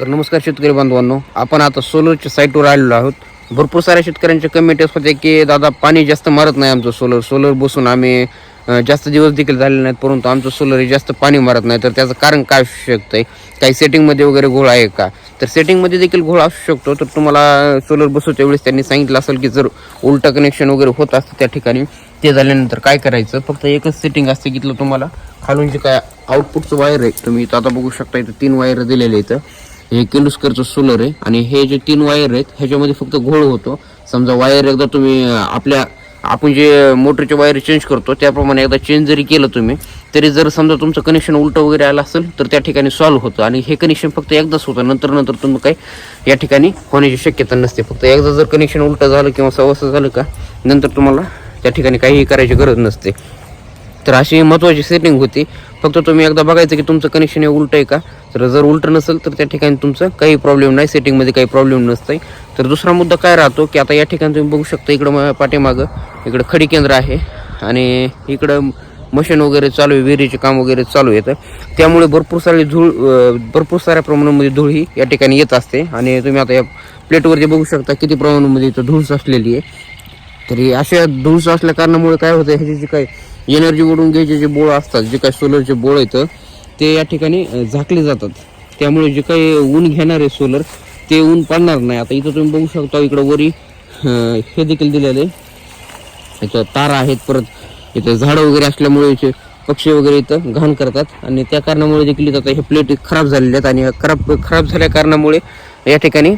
तर नमस्कार शेतकरी बांधवांनो आपण आता सोलरच्या साईटवर आलेलो आहोत. भरपूर साऱ्या शेतकऱ्यांच्या कमेंट होते की दादा पाणी जास्त मारत नाही आमचं सोलर सोलर बसून आम्ही जास्त दिवस देखील झालेले नाहीत परंतु आमचं सोलर हे जास्त पाणी मारत नाही. तर त्याचं कारण काय असू शकतं आहे काही सेटिंगमध्ये वगैरे घोळ आहे का? तर सेटिंगमध्ये देखील घोळ असू शकतो. तर तुम्हाला सोलर बसवच्या वेळेस त्यांनी सांगितलं असेल की जर उलटं कनेक्शन वगैरे होत असतं त्या ठिकाणी ते झाल्यानंतर काय करायचं? फक्त एकच सेटिंग असते की तिथलं तुम्हाला. खालून जे काय आउटपुटचं वायर आहे तुम्ही आता बघू शकता इथं तीन वायर दिलेले इथं हे किर्लोस्करचं सोलर आहे आणि हे जे तीन वायर आहेत ह्याच्यामध्ये फक्त घोळ होतो. समजा वायर एकदा तुम्ही आपल्या आपण जे मोटरचे वायर चेंज करतो त्याप्रमाणे एकदा चेंज जरी केलं तुम्ही तरी जर समजा तुमचं कनेक्शन उलटं वगैरे आलं असेल तर त्या ठिकाणी सॉल्व्ह होतं. आणि हे कनेक्शन फक्त एकदाच होतं. नंतर नंतर तुम्ही काही या ठिकाणी होण्याची शक्यता नसते. फक्त एकदा जर कनेक्शन उलटं झालं किंवा सवस्त झालं का नंतर तुम्हाला त्या ठिकाणी काहीही करायची गरज नसते. तर अशी महत्त्वाची सेटिंग होती. फक्त तुम्ही एकदा बघायचं की तुमचं कनेक्शन हे उलटं आहे का? तर जर उलटं नसेल तर त्या ठिकाणी तुमचं काही प्रॉब्लेम नाही सेटिंगमध्ये काही प्रॉब्लेम नसतं तर दुसरा मुद्दा काय राहतो की आता या ठिकाणी तुम्ही बघू शकता इकडं पाठीमागं इकडं खडी केंद्र आहे आणि इकडं मशीन वगैरे चालू आहे विहिरीचे काम वगैरे चालू आहे तर त्यामुळे भरपूर सारी धूळ भरपूर साऱ्या प्रमाणामध्ये धूळ ही या ठिकाणी येत असते. आणि तुम्ही आता या प्लेटवरती बघू शकता किती प्रमाणामध्ये इथं धूळ साचलेली आहे. तरी अशा धूळ असल्या कारणामुळे काय होतं ह्याची जी काय एनर्जी ओढून घ्यायचे जे बोळ असतात जे काय सोलरचे बोळ आहेत ते या ठिकाणी झाकले जातात. त्यामुळे जे काही ऊन घेणार आहे सोलर ते ऊन पडणार नाही. आता इथं तुम्ही बघू शकता इकडं वरी हे देखील दिलेलं आहे. इथं तारा आहेत परत इथं झाडं वगैरे असल्यामुळे इथे पक्षी वगैरे इथं घाण करतात. आणि त्या कारणामुळे देखील इथं आता हे प्लेट खराब झालेले आहेत आणि खराब खराब झाल्या कारणामुळे या ठिकाणी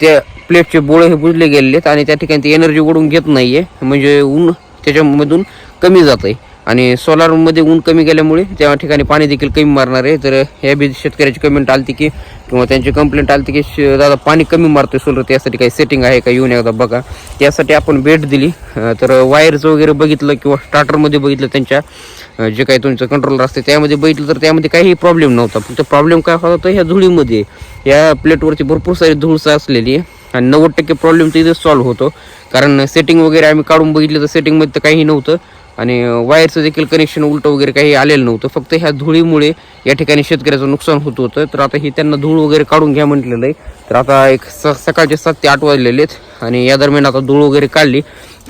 त्या प्लेटचे बोळे हे बुजले गेलेले आहेत आणि त्या ठिकाणी ते एनर्जी ओढून घेत नाही आहे म्हणजे ऊन त्याच्यामधून कमी जात आहे आणि सोलारमध्ये ऊन कमी गेल्यामुळे त्या ठिकाणी पाणी देखील कमी मारणार आहे. तर ह्या बी शेतकऱ्याची कमेंट आलती की किंवा त्यांची कंप्लेंट आलती की श- दादा पाणी कमी मारतोय सोलर त्यासाठी काही सेटिंग आहे का? येऊन एकदा बघा. त्यासाठी आपण भेट दिली. तर वायरचं वगैरे बघितलं किंवा स्टार्टरमध्ये बघितलं त्यांच्या जे काही तुमचं कंट्रोलर असते त्यामध्ये बघितलं तर त्यामध्ये काहीही प्रॉब्लेम नव्हता. फक्त प्रॉब्लेम काय होता तर ह्या धुळीमध्ये. या प्लेटवरती भरपूर सारी धूळ असलेली आहे. आणि नव्वद टक्के प्रॉब्लेम तर सॉल्व्ह होतो. कारण सेटिंग वगैरे आम्ही काढून बघितलं तर सेटिंगमध्ये तर काही नव्हतं. आणि वायरचं देखील कनेक्शन उलटं वगैरे काही आलेलं नव्हतं. फक्त ह्या धुळीमुळे या ठिकाणी शेतकऱ्याचं नुकसान होत होतं. तर आता ही त्यांना धूळ वगैरे काढून घ्या म्हटलेलं आहे. तर आता एक स सकाळचे सात ते आठ वाजलेले आहेत. आणि या दरम्यान आता धूळ वगैरे काढली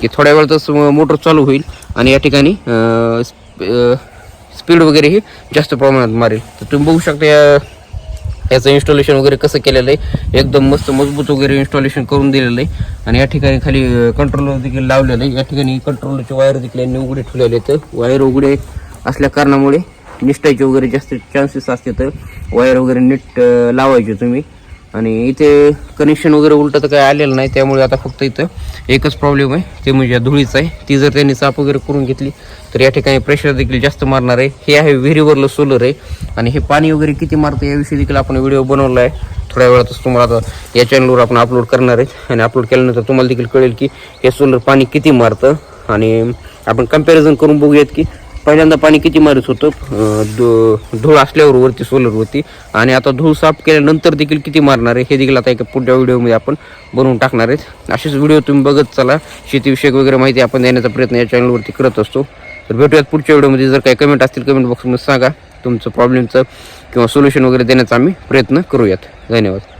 की थोड्या वेळातच मोटर चालू होईल. आणि या ठिकाणी स्पीड वगैरे ही जास्त प्रमाणात मारेल. तर तुम्ही बघू शकता या याचं इन्स्टॉलेशन वगैरे कसं केलेलं आहे एकदम मस्त मजबूत वगैरे इन्स्टॉलेशन करून दिलेलं आहे. आणि या ठिकाणी खाली कंट्रोलर देखील लावलेलं आहे. या ठिकाणी कंट्रोलरचे वायर देखील यांनी उघडे ठेवलेले आहेत. वायर उघडे असल्या कारणामुळे निष्ठायचे वगैरे जास्त चान्सेस असते तर वायर वगैरे नीट लावायचे तुम्ही. आणि इथे कनेक्शन वगैरे उलटं तर काही आलेलं नाही त्यामुळे आता फक्त इथं एकच प्रॉब्लेम आहे. ते म्हणजे धुळीचं आहे. ती जर त्यांनी साफ वगैरे करून घेतली तर या ठिकाणी प्रेशर देखील जास्त मारणार आहे. हे आहे विहिरीवरलं सोलर आहे. आणि हे पाणी वगैरे किती मारतं याविषयी देखील आपण व्हिडिओ बनवला आहे. थोड्या वेळातच तुम्हाला आता या चॅनलवर आपण अपलोड करणार आहे. आणि अपलोड केल्यानंतर तुम्हाला देखील कळेल की हे सोलर पाणी किती मारतं. आणि आपण कंपॅरिझन करून बघूयात की पहिल्यांदा पाणी किती मारत होतं? धूळ असल्यावर वरती सोलरवरती आणि आता धूळ साफ केल्यानंतर देखील किती मारणार आहे हे देखील आता एका पुढच्या व्हिडिओमध्ये आपण बनवून टाकणार आहेत. असेच व्हिडिओ तुम्ही बघत चला. शेतीविषयक वगैरे माहिती आपण देण्याचा प्रयत्न या चॅनलवरती करत असतो. तर भेटूयात पुढच्या व्हिडिओमध्ये. जर काही कमेंट असतील कमेंट बॉक्समध्ये सांगा तुमचं प्रॉब्लेमचं किंवा सोल्युशन वगैरे देण्याचा आम्ही प्रयत्न करूयात. धन्यवाद.